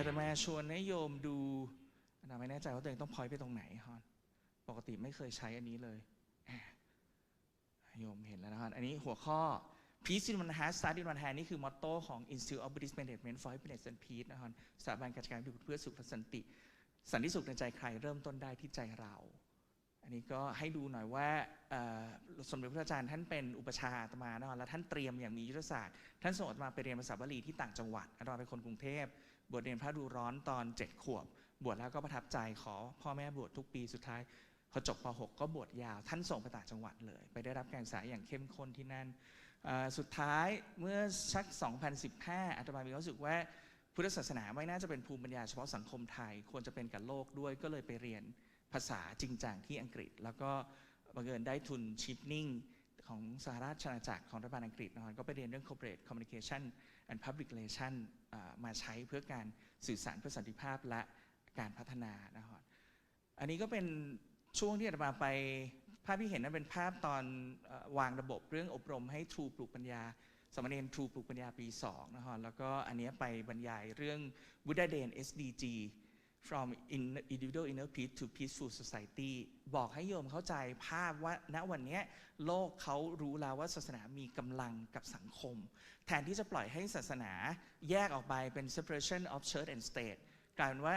อาตมาชวนให้โยมดูอาตมาไม่แน่ใจว่าตัวเองต้องพอยไปตรงไหนฮอนปกติไม่เคยใช้อันนี้เลยโยมเห็นแล้วนะฮะอันนี้หัวข้อ Peace in one hand Start in one hand นี่คือมอตโต้ของ Institute of Buddhist Management for Happiness and Peace นะฮะสถาบันการจัดการพิบูลเพื่อสุขสันติ สันติสุขในใจใครเริ่มต้นได้ที่ใจเรา อันนี้ก็ให้ดูหน่อยว่าสมเด็จพระอาจารย์ท่านเป็นอุปชาอาตมานะฮะแล้วท่านเตรียมอย่างมียุทธศาสตร์ ท่านส่งอาตมาไปเรียนภาษาบาลีที่ต่างจังหวัดอาตมาเป็นคนกรุงเทพ บวชเรียนพระดูร้อนตอนเจ็ดขวบ บวชแล้วก็ประทับใจขอพ่อแม่บวชทุกปีสุดท้ายพอจบป .6 ก็บวชยาว ท่านส่งไปต่างจังหวัดเลย ไปได้รับการศึกษาอย่างเข้มข้นที่นั่นสุดท้ายเมื่อชัก 2015 อาตมามีความรู้สึกว่าพุทธศาสนาไม่น่าจะเป็นภูมิปัญญาเฉพาะสังคมไทย ควรจะเป็นกับโลกด้วยก็เลยไปเรียนภาษาจริงจังที่อังกฤษ แล้วก็บังเอิญได้ทุนชิปนิ่งของสหราชอาณาจักรของรัฐบาลอังกฤษนะครับก็ไปเรียนเรื่อง corporate communication and public relation มาใช้เพื่อการสื่อสารเพื่อสันติภาพและการพัฒนานะครับอันนี้ก็เป็นช่วงที่อาตมาไปภาพที่เห็นนั้นเป็นภาพตอนวางระบบเรื่องอบรมให้ทรูปลูกปัญญา สมณเณรทรูปลูกปัญญาปี2นะฮะแล้วก็อันนี้ไปบรรยายเรื่อง Buddha d a n SDG from in- individual inner peace to peaceful society บอกให้โยมเข้าใจภาพว่าณวันนี้โลกเขารู้แล้วว่าศาสนามีกำลังกับสังคม แทนที่จะปล่อยให้ศาสนาแยกออกไปเป็น separation of church and state กลายเป็นว่า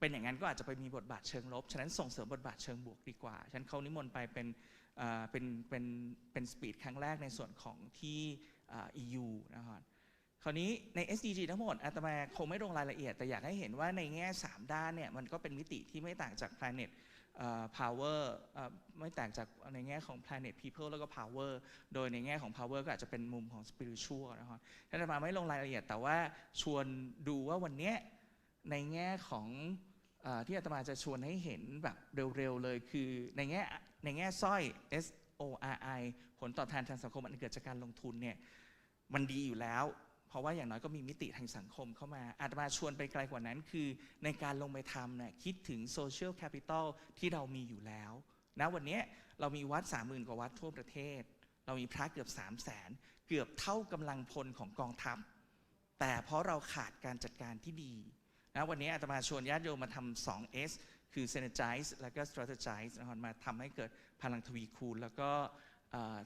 เป็นอย่างนั้นก็อาจจะไปมีบทบาทเชิงลบ ฉะนั้นส่งเสริมบทบาทเชิงบวกดีกว่า ฉะนั้นเขานิมนต์ไปเป็นเป็นเป็นเป็นสปีดครั้งแรกในส่วนของที่ EU นะครับ คราวนี้ใน SDG ทั้งหมดอาตมาคงไม่ลงรายละเอียด แต่อยากให้เห็นว่าในแง่ 3 ด้านเนี่ยมันก็เป็นมิติที่ไม่ต่างจาก planet เอ่อ power เอ่อไม่ต่างจากในแง่ของ planet people แล้วก็ power โดยในแง่ของ power ก็อาจจะเป็นมุมของ spiritual นะครับอาตมาไม่ลงรายละเอียด แต่ว่าชวนดูว่าวันนี้ในแง่ของอที่อาตมาจะชวนให้เห็นแบบเร็วๆเลยคือในแง่ในแง่สร้อย S O R I ผลตอบแทนทางสังคมอันเกิดจากการลงทุนเนี่ยมันดีอยู่แล้ว เพราะว่าอย่างน้อยก็มีมิติทางสังคมเข้ามาอาตมาชวนไปไกลกว่านั้นคือ ในการลงไปทำเนี่ยคิดถึงโซเชียลแคปิตอลที่เรามีอยู่แล้วนะวันนี้เรามีวัด 30,000 กว่าวัดทั่วประเทศ เรามีพระเกือบ 3 0 0แสนเกือบเท่ากำลังพลของกองทัพ แต่เพราะเราขาดการจัดการที่ดีนะวันนี้อาตมาชวนญาติโยมมาทำ 2S คือ synergize แล้วก็ strategize นะครับมาทำให้เกิดพลังทวีคูณ แล้วก็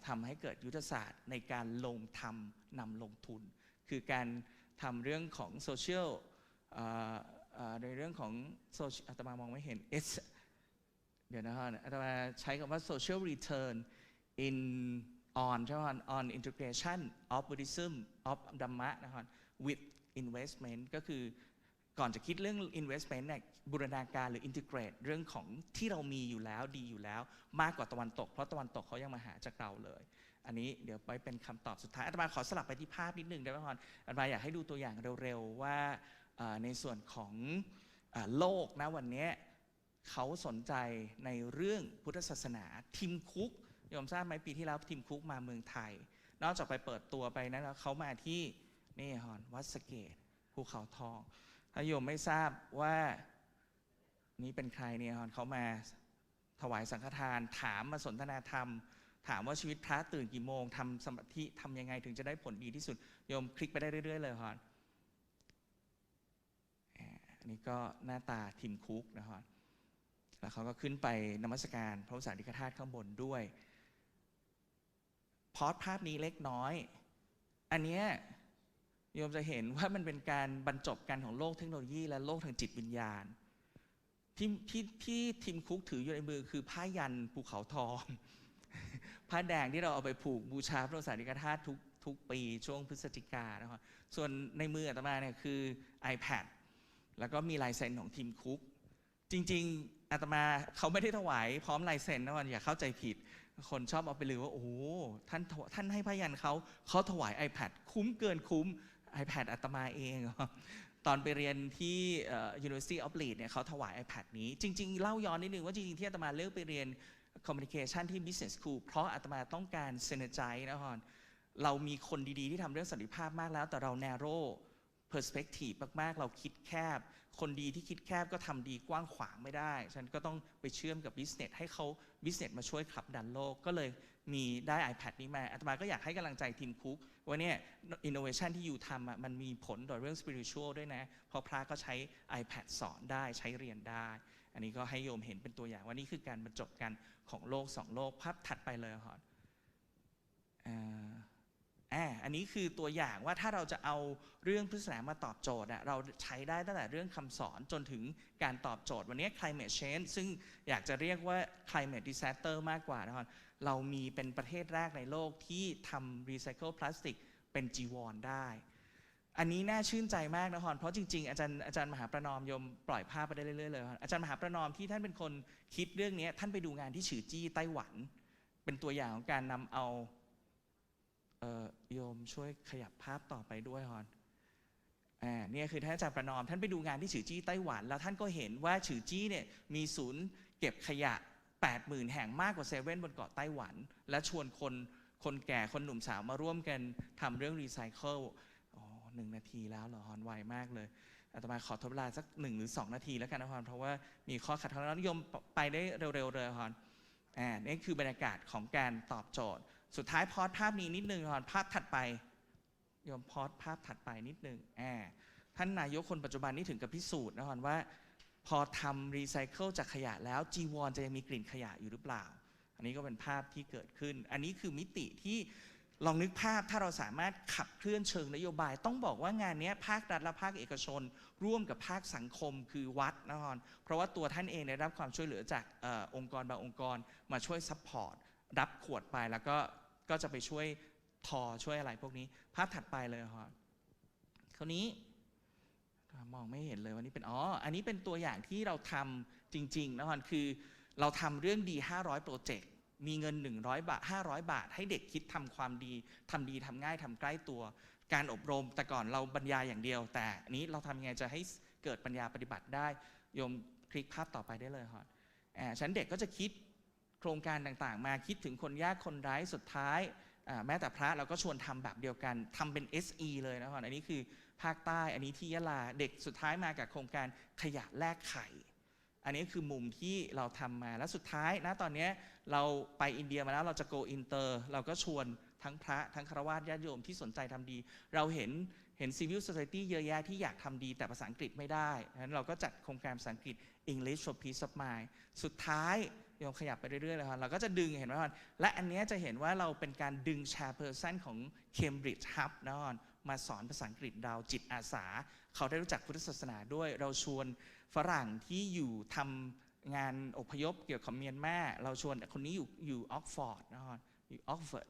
ทำให้เกิดยุทธศาสตร์ในการลงทำนำลงทุน คือการทำเรื่องของโซเชียลในเรื่องของโซเชียลอาตมามองไม่เห็น S เดี๋ยวนะฮะอาตมาใช้คำว่า social return in on ใช่ไหมฮะ on integration of Buddhism of Dhamma นะครับ with investment ก็คือก่อนจะคิดเรื่อง investment เนี่ยบูรณาการหรือ integrate เรื่องของที่เรามีอยู่แล้วดีอยู่แล้ว มากกว่าตะวันตก เพราะตะวันตกเขายังมาหาจากเราเลย อันนี้เดี๋ยวไปเป็นคำตอบสุดท้ายอาตมาขอสลับไปที่ภาพนิดนึงได้ไหมครับอาตมาอยากให้ดูตัวอย่างเร็วๆว่าในส่วนของอโลกนะวันนี้เขาสนใจในเรื่องพุทธศาสนาทิมคุกโยมทราบไหมปีที่แล้วทิมคุกมาเมืองไทย นอกจากไปเปิดตัวไปนั้นแล้วเขามาที่นี่ฮอนวัดสะเกตภูเขาทองถ้าโยมไม่ทราบว่านี่เป็นใครเนี่ยฮอนเขามาถวายสังฆทานถามมาสนทนาธรรม ถามว่าชีวิตพระตื่นกี่โมงทำสมาธิทำยังไงถึงจะได้ผลดีที่สุดโยมคลิกไปได้เรื่อย ๆ เลยฮอนอันนี้ก็หน้าตาทิมคุกนะฮอนแล้วเขาก็ขึ้นไปนมัสการพระสารีริกธาตุข้างบนด้วย พอสภาพนี้เล็กน้อย อันเนี้ยโยมจะเห็นว่ามันเป็นการบรรจบกันของโลกเทคโนโลยีและโลกทางจิตวิญญาณ ที่ที่ที่ทีมคุกถืออยู่ในมือคือผ้ายันภูเขาทอง ผ้าแดงที่เราเอาไปผูกบูชาพระสารีริกธาตุทุกทุกปีช่วงพฤศจิกานะครับส่วนในมืออาตมาเนี่ยคือ iPad แล้วก็มีลายเซ็นของทีมคุก จริง ๆอาตมาเขาไม่ได้ถวายพร้อมลายเซ็นนะวันอย่าเข้าใจผิด คนชอบเอาไปลือว่า โอ้ท่านท่านให้พยันเขาเขาถวาย iPad คุ้มเกินคุ้ม iPad อาตมาเองตอนไปเรียนที่เอ่อ University of Leeds เนี่ยเขาถวาย iPad นี้ จริง ๆ เล่าย้อนนิดนึงว่าจริง ๆ ที่อาตมาเลือกไปเรียน Communication ที่ Business School เพราะอาตมาต้องการ synergize นะฮอนเรามีคนดีๆ ที่ทำเรื่องสันติภาพมากแล้ว แต่เรา narrow perspective มากๆ เราคิดแคบ คนดีที่คิดแคบก็ทำดีกว้างขวางไม่ได้ ฉันก็ต้องไปเชื่อมกับ business ให้เขา business มาช่วยขับดันโลก ก็เลยมีได้ iPad นี้มาอาตมาก็อยากให้กำลังใจทีมคุกว่าเนี่ย innovation ที่อยู่ทำมันมีผลต่อเรื่อง spiritual ด้วยนะ เพราะพระก็ใช้ iPad สอนได้ใช้เรียนได้ อันนี้ก็ให้โยมเห็นเป็นตัวอย่างว่านี่คือการบรรจบกันของโลกสองโลกภาพถัดไปเลยครับอ่าอันนี้คือตัวอย่างว่าถ้าเราจะเอาเรื่องพุทธศาสนามาตอบโจทย์อะเราใช้ได้ตั้งแต่เรื่องคำสอนจนถึงการตอบโจทย์ วันนี้ climate change ซึ่งอยากจะเรียกว่า climate disaster มากกว่านะครับเรามีเป็นประเทศแรกในโลกที่ทำ recycle พลาสติกเป็นจีวรได้ อันนี้น่าชื่นใจมากนะฮอนเพราะจริงๆอาจารย์อาจารย์มหาประนอมยมปล่อยภาพไปได้เรื่อยๆเลยอาจารย์มหาประนอมที่ท่านเป็นคนคิดเรื่องนี้ท่านไปดูงานที่ฉือจี้ไต้หวัน เป็นตัวอย่างของการนำเอาเออโยมช่วยขยับภาพต่อไปด้วยฮอนอ่าเนี่ยคือท่านอาจารย์ประนอม ท่านไปดูงานที่ฉือจี้ไต้หวัน แล้วท่านก็เห็นว่าฉือจี้เนี่ยมีศูนย์เก็บขยะ 80,000 แห่งมากกว่าเซเว่นบนเกาะไต้หวัน และชวนคนคนแก่คนหนุ่มสาวมาร่วมกันทำเรื่องรีไซเคิล หนึ่งนาทีแล้วเหรอฮอนไวมากเลยอาตมาขอทบเวลาสักหนึ่งหรือสองนาทีแล้วกันนะฮอนเพราะว่ามีข้อขัดข้องแล้วนิยมไปได้เร็วๆเลยฮอนอ่านี่คือบรรยากาศของการตอบโจทย์ สุดท้ายพอดภาพนี้นิดนึงฮอนภาพถัดไปโยมพอดภาพถัดไปนิดนึงอ่าท่านนายกคนปัจจุบันนี้ถึงกับพิสูจน์นะฮอนว่า พอทำรีไซเคิลจากขยะแล้วจีวรจะยังมีกลิ่นขยะอยู่หรือเปล่า อันนี้ก็เป็นภาพที่เกิดขึ้น อันนี้คือมิติที่ ลองนึกภาพถ้าเราสามารถขับเคลื่อนเชิงนโยบาย ต้องบอกว่างานนี้ภาครัฐและภาคเอกชน ร่วมกับภาคสังคมคือวัดนะฮอนเพราะว่าตัวท่านเองได้รับความช่วยเหลือจากออองค์กรบางองค์กรมาช่วยซัพพอร์ตรับขวดไปแล้วก็ก็จะไปช่วยทอช่วยอะไรพวกนี้ ภาพถัดไปเลยฮอนคราวนี้มองไม่เห็นเลยวันนี้เป็นอ๋ออันนี้เป็นตัวอย่างที่เราทำจริงๆนะฮอนคือเราทำเรื่องดี500โปรเจกต์ มีเงิน 100 บาท 500 บาท ให้เด็กคิดทำความดีทำดีทำง่ายทำใกล้ตัว การอบรมแต่ก่อนเราบรรยายอย่างเดียว แต่อันนี้เราทำยังไงจะให้เกิดปัญญาปฏิบัติได้โยมคลิกภาพต่อไปได้เลยฮอนอ่าฉันเด็กก็จะคิดโครงการต่างๆ มาคิดถึงคนยากคนไร้สุดท้ายแม้แต่พระเราก็ชวนทำแบบเดียวกันทำเป็น SE เลยนะฮอนอันนี้คือภาคใต้อันนี้ที่ยะลาเด็กสุดท้ายมากับโครงการขยะแลกไข่ อันนี้คือมุมที่เราทำมาแล้วสุดท้ายนะตอนนี้เราไปอินเดียมาแล้วเราจะ go inter เราก็ชวนทั้งพระทั้งคารวะญาติโยมที่สนใจทำดี เราเห็นเห็น civil society เยอะแยะที่อยากทำดีแต่ภาษาอังกฤษไม่ได้ดังนั้นเราก็จัดโครงการภาษาอังกฤษ English for Peace of Mind สุดท้ายโยมขยับไปเรื่อยๆเลยครับเราก็จะดึงเห็นไหมครับและอันนี้จะเห็นว่าเราเป็นการดึง chairperson ของ Cambridge Hub นะฮะ มาสอนภาษาอังกฤษเราจิตอาสา เขาได้รู้จักพุทธศาสนาด้วย เราชวนฝรั่งที่อยู่ทำงานอพยพเกี่ยวกับเมียนมาเราชวนคนนี้อยู่อยู่ออกฟอร์ดนะฮะอยู่ออกฟอร์ด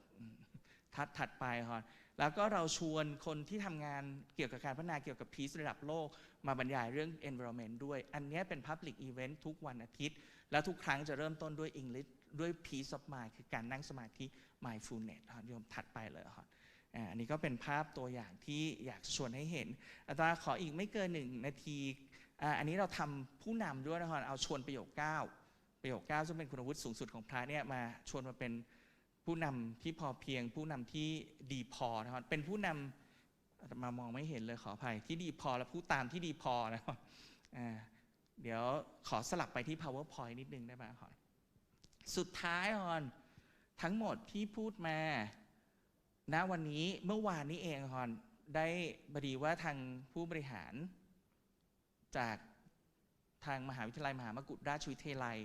ถัดถัดไปฮะแล้วก็เราชวนคนที่ทำงานเกี่ยวกับการพัฒนาเกี่ยวกับพีซระดับโลก มาบรรยายเรื่อง environment ด้วย อันนี้เป็น public event ทุกวันอาทิตย์ แล้วทุกครั้งจะเริ่มต้นด้วย English ด้วย peace of mind คือการนั่งสมาธิ mindfulness ฮะโยมถัดไปเลยฮะอ่า อันนี้ก็เป็นภาพตัวอย่างที่อยากชวนให้เห็นอาตาขออีกไม่เกินหนึ่งนาทีอันนี้เราทำผู้นำด้วยนะครับเอาชวนประโยคเก้าประโยคเก้าซึ่งเป็นคุณวุฒิสูงสุดของพระเนี่ยมาชวนมาเป็นผู้นำที่พอเพียง ผู้นำที่ดีพอนะครับเป็นผู้นำอามามองไม่เห็นเลยขออภัยที่ดีพอและผู้ตามที่ดีพอนะครับอ่าเดี๋ยวขอสลับไปที่ powerpoint นิดนึงได้ไหมครับสุดท้ายฮอนทั้งหมดที่พูดมา ณวันนี้เมื่อวานนี้เองฮอนได้บดีว่าทางผู้บริหาร จากทางมหาวิทยาลัยมหามกุฏราชวิทยาลัย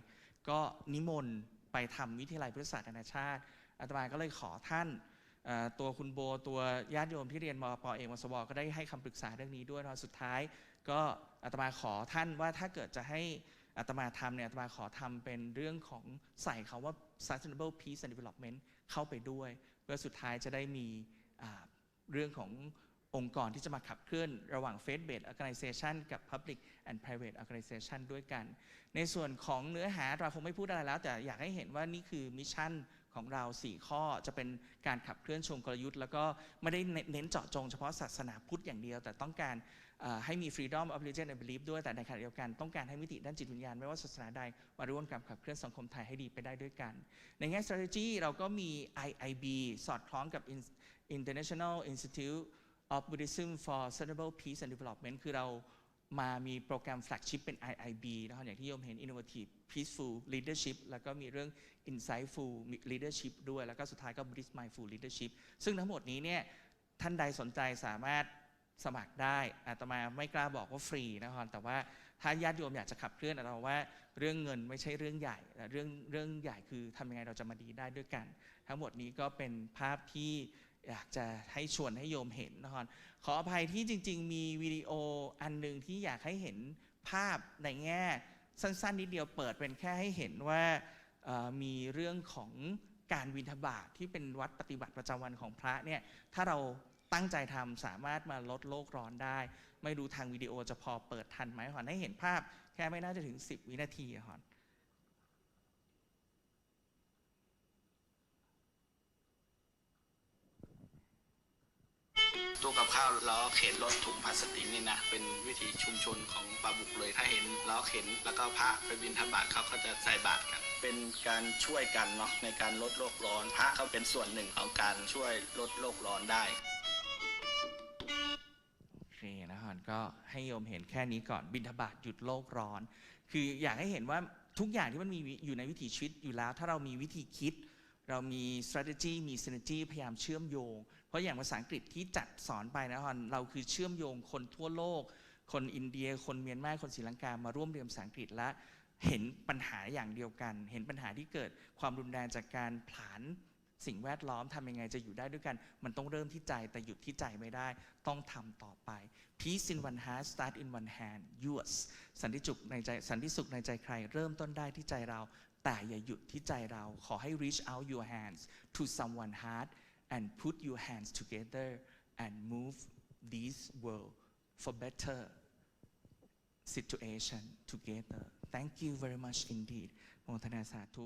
ก็นิมนต์ไปทำวิทยาลัยพุทธศาสตร์นานาชาติอาตมาก็เลยขอท่านตัวคุณโบตัวญาติโยมที่เรียนมปเอกมสวก็ได้ให้คำปรึกษาเรื่องนี้ด้วยนะสุดท้าย ก็อาตมาขอท่านว่าถ้าเกิดจะให้อาตมาทำเนี่ยอาตมาขอทำเป็นเรื่องของใส่คาว่า sustainable peace and development เข้าไปด้วย เพื่อสุดท้ายจะได้มีเรื่องขององค์กรที่จะมาขับเคลื่อนระหว่าง faith based organization กับ public and private organization ด้วยกัน ในส่วนของเนื้อหาเราคงไม่พูดอะไรแล้ว แต่อยากให้เห็นว่านี่คือมิชชั่นของเรา 4 ข้อจะเป็นการขับเคลื่อนชงกลยุทธ์ แล้วก็ไม่ได้เน้นเจาะจงเฉพาะศาสนาพุทธอย่างเดียว แต่ต้องการ ให้มี freedom of religion and belief ด้วยแต่ในขณะเดียวกันต้องการให้มิติด้านจิตวิญญาณ ไม่ว่าศาสนาใดมาร่วมกันขับเคลื่อนสังคมไทยให้ดีไปได้ด้วยกัน ในแง่ strategy เราก็มี IIB สอดคล้องกับ International Institute of Buddhism for Sustainable Peace and Development คือเรามามีโปรแกรม flagship เป็น IIB นะครับอย่างที่โยมเห็น innovative peaceful leadership แล้วก็มีเรื่อง insightful leadership ด้วย แล้วก็สุดท้ายก็ British mindful leadership ซึ่งทั้งหมดนี้เนี่ยท่านใดสนใจสามารถ สมัครได้อาตมาไม่กล้าบอกว่าฟรีนะครับแต่ว่าถ้าญาติโยมอยากจะขับเคลื่อนอาตมาว่าเรื่องเงินไม่ใช่เรื่องใหญ่เรื่องเรื่องใหญ่คือทำยังไงเราจะมาดีได้ด้วยกัน ทั้งหมดนี้ก็เป็นภาพที่อยากจะให้ชวนให้โยมเห็นนะครับขออภัยที่จริง ๆ มีวิดีโออันหนึ่งที่อยากให้เห็นภาพในแง่สั้น ๆ นิดเดียวเปิดเป็นแค่ให้เห็นว่ามีเรื่องของการวินทบาทที่เป็นวัดปฏิบัติประจำวันของพระเนี่ยถ้าเรา ตั้งใจทำสามารถมาลดโลกร้อนได้ ไม่รู้ทางวิดีโอจะพอเปิดทันไหมหอนให้เห็นภาพ แค่ไม่น่าจะถึง 10 วินาทีหอนตู้กับข้าวล้อเข็นรถถุงพลาสติกนี่นะเป็นวิถีชุมชนของปาบุกเลย ถ้าเห็นล้อเข็นแล้วก็พระไปบินทบาทเขาก็จะใส่บาตรกันเป็นการช่วยกันเนาะในการลดโลกร้อน พระเขาเป็นส่วนหนึ่งของการช่วยลดโลกร้อนได้ ก็ให้โยมเห็นแค่นี้ก่อนบินทบาทหยุดโลกร้อน คืออยากให้เห็นว่าทุกอย่างที่มันมีอยู่ในวิถีชีวิตอยู่แล้ว ถ้าเรามีวิธีคิด เรามี strategy มี synergy พยายามเชื่อมโยง เพราะอย่างภาษาอังกฤษที่จัดสอนไปนะฮะเราคือเชื่อมโยงคนทั่วโลก คนอินเดีย คนเมียนมาคนศรีลังกามาร่วมเรียนภาษาอังกฤษและเห็นปัญหาอย่างเดียวกัน เห็นปัญหาที่เกิดความรุนแรงจากการผลาญ สิ่งแวดล้อมทำยังไงจะอยู่ได้ด้วยกัน มันต้องเริ่มที่ใจแต่หยุดที่ใจไม่ได้ ต้องทำต่อไป Peace in one heart start in one hand yours สันติสุขในใจสันติสุขในใจใคร เริ่มต้นได้ที่ใจเรา แต่อย่าหยุดที่ใจเราขอให้ reach out your hands to someone heart and put your hands together and move this world for better situation together thank you very much indeed โมทนาสาธุ